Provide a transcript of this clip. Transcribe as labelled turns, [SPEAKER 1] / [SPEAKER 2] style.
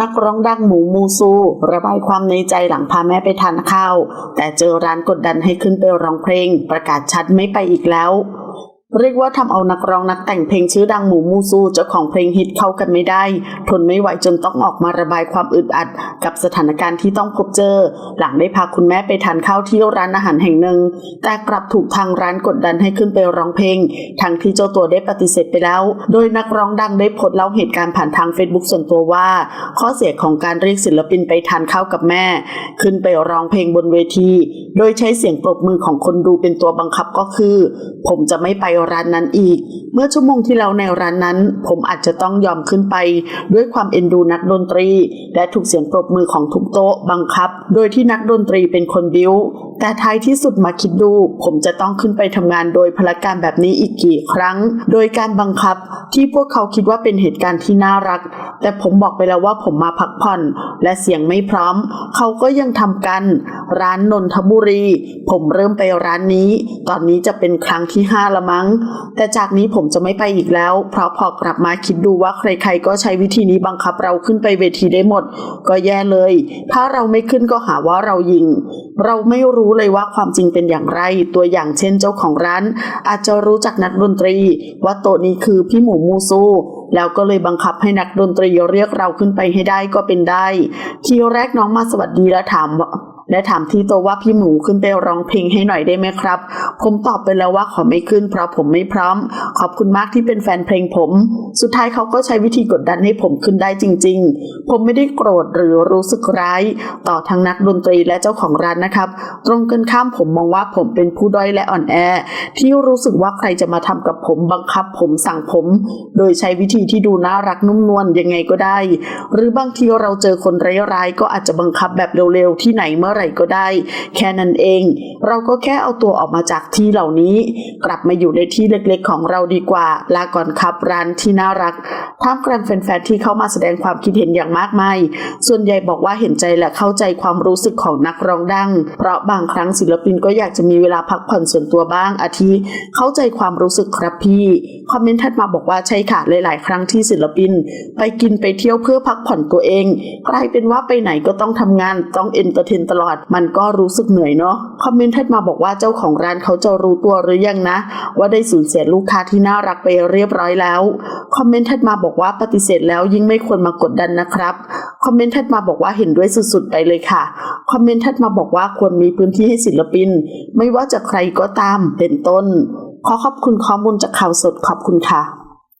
[SPEAKER 1] นักร้องดังหมูมูซู ระบายความในใจหลังพาแม่ไปทานข้าว แต่เจอร้านกดดันให้ขึ้นไปร้องเพลง ประกาศชัดไม่ไปอีกแล้ว เรียกว่าทำเอานักร้องนักแต่งเพลงชื่อดังหมูมูซูเจ้าของเพลงฮิตเข้ากันไม่ได้ ทนไม่ไหวจนต้องออกมาระบายความอึดอัด กับสถานการณ์ที่ต้องพบเจอ หลังได้พาคุณแม่ไปทานข้าวที่ร้านอาหารแห่งหนึ่ง แต่กลับถูกทางร้านกดดันให้ขึ้นไปร้องเพลง ทั้งที่เจ้าตัวได้ปฏิเสธไปแล้ว โดยนักร้องดังได้โพสต์เล่าเหตุการณ์ผ่านทางเฟซบุ๊กส่วนตัวว่า ข้อเสียของการเรียกศิลปินไปทานข้าวกับแม่ ขึ้นไปร้องเพลงบนเวที โดยใช้เสียงปรบมือของคนดูเป็นตัวบังคับก็คือ ผมจะไม่ไปร้านนั้นอีก เมื่อชั่วโมงที่แล้วในร้านนั้น ผมอาจจะต้องยอมขึ้นไป ด้วยความเอ็นดูนักดนตรี และถูกเสียงปรบมือของทุกโต๊ะบังคับ โดยที่นักดนตรีเป็นคนบิ้วแต่ท้ายที่สุดมาคิดดู ผมจะต้องขึ้นไปทำงานโดยพละการแบบนี้อีกกี่ครั้ง โดยการบังคับที่พวกเขาคิดว่าเป็นเหตุการณ์ที่น่ารัก แต่ผมบอกไปแล้วว่าผมมาพักผ่อน และเสียงไม่พร้อม เขาก็ยังทำกัน ร้านนนทบุรี ผมเริ่มไปร้านนี้ ตอนนี้จะเป็นครั้งที่ห้าละมั้ง แต่จากนี้ผมจะไม่ไปอีกแล้ว เพราะพอกลับมาคิดดูว่าใครๆก็ใช้วิธีนี้บังคับเราขึ้นไปเวทีได้หมด ก็แย่เลย ถ้าเราไม่ขึ้นก็หาว่าเรายิง เราไม่รู้เลยว่าความจริงเป็นอย่างไร ตัวอย่างเช่นเจ้าของร้าน อาจจะรู้จักนักดนตรี ว่าโต๊ะนี้คือพี่หมูมูซูแล้วก็เลยบังคับให้นักดนตรีเรียกเราขึ้นไปให้ได้ก็เป็นได้ ทีแรกน้องมาสวัสดีและถาม ว่าและถามที่โตว่าพี่หมูขึ้นไปร้องเพลงให้หน่อยได้ไหมครับ ผมตอบไปแล้วว่าขอไม่ขึ้นเพราะผมไม่พร้อม ขอบคุณมากที่เป็นแฟนเพลงผม สุดท้ายเขาก็ใช้วิธีกดดันให้ผมขึ้นได้จริง ๆ ผมไม่ได้โกรธหรือรู้สึกร้าย ต่อทั้งนักดนตรีและเจ้าของร้านนะครับ ตรงกันข้ามผมมองว่าผมเป็นผู้ด้อยและอ่อนแอ ที่รู้สึกว่าใครจะมาทำกับผมบังคับผมสั่งผม โดยใช้วิธีที่ดูน่ารักนุ่มนวลยังไงก็ได้ หรือบางทีเราเจอคนร้ายๆก็อาจจะบังคับแบบเร็วๆที่ไหนเมื่อไหร่ก็ได้ แค่นั้นเอง เราก็แค่เอาตัวออกมาจากที่เหล่านี้ กลับมาอยู่ในที่เล็กๆ ของเราดีกว่า ลาก่อนครับร้านที่น่ารักท่ามกลางแฟนๆที่เข้ามาแสดงความคิดเห็นอย่างมากมาย ส่วนใหญ่บอกว่าเห็นใจและเข้าใจความรู้สึกของนักร้องดัง เพราะบางครั้งศิลปินก็อยากจะมีเวลาพักผ่อนส่วนตัวบ้างอาทิเข้าใจความรู้สึกครับพี่ คอมเมนต์ถัดมาบอกว่าใช่ค่ะหลายๆ ครั้งที่ศิลปิน ไปกินไปเที่ยวเพื่อพักผ่อนตัวเอง กลายเป็นว่าไปไหนก็ต้องทำงานต้องเอนเตอร์เทนตลอดมันก็รู้สึกเหนื่อยเนาะคอมเมนต์ถัดมาบอกว่าเจ้าของร้านเขาจะรู้ตัวหรือยังนะ ว่าได้สูญเสียลูกค้าที่น่ารักไปเรียบร้อยแล้วคอมเมนต์ถัดมาบอกว่าปฏิเสธแล้วยิ่งไม่ควรมากดดันนะครับคอมเมนต์ถัดมาบอกว่าเห็นด้วยสุดๆไปเลยค่ะคอมเมนต์ถัดมาบอกว่าควรมีพื้นที่ให้ศิลปิน ไม่ว่าจะใครก็ตามเป็นต้น ขอขอบคุณข้อมูลจากข่าวสดขอบคุณค่ะ